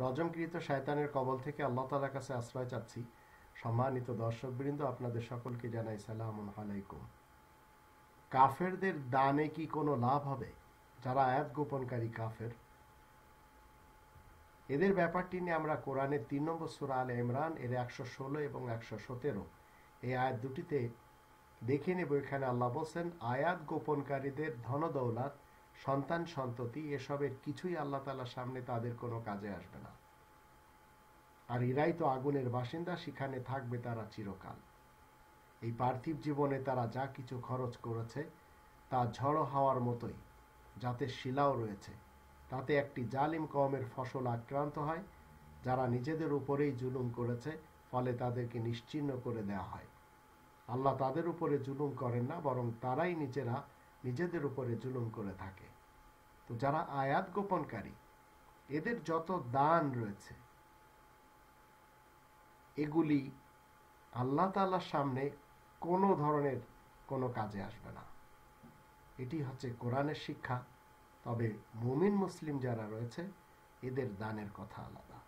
রজমকৃত শায়তানের কবল থেকে আল্লাহ তালার কাছে আশ্রয় চাচ্ছি। সম্মানিত দর্শকবৃন্দ, আপনাদের সকলকে জানাই সালাম আলাইকুম। কাফেরদের দানে কি কোনো লাভ হবে? যারা আয়াত গোপনকারী কাফের? এদের ব্যাপারটি নিয়ে আমরা কোরআনের তিন নম্বর সুরা আল ইমরান, এর একশো ষোলো এবং একশো সতেরো এই আয়াত দুটিতে দেখে নেব। এখানে আল্লাহ বলছেন, আয়াত গোপনকারীদের ধন ধনদৌলাত সন্তান, সন্ততি, এসবের কিছুই আল্লাহ তালার সামনে তাদের কোনো কাজে আসবে না। আর এরাই তো আগুনের বাসিন্দা, সেখানে থাকবে তারা চিরকাল। এই পার্থিব জীবনে তারা যা কিছু খরচ করেছে, তা ঝড়ো হওয়ার মতোই, যাতে শিলাও রয়েছে। তাতে একটি জালিম কমের ফসল আক্রান্ত হয়, যারা নিজেদের উপরেই জুলুম করেছে, ফলে তাদেরকে নিশ্চিন্ন করে দেওয়া হয়। আল্লাহ তাদের উপরে জুলুম করেন না, বরং তারাই নিজেরা নিজেদের উপরে জুলুম করে থাকে। তো যারা আয়াত গোপনকারী, এদের যত দান রয়েছে, এগুলি আল্লাহ তাল্লার সামনে কোনো ধরনের কোনো কাজে আসবে না। এটি হচ্ছে কোরআনের শিক্ষা। তবে মুমিন মুসলিম যারা রয়েছে, এদের দানের কথা আলাদা।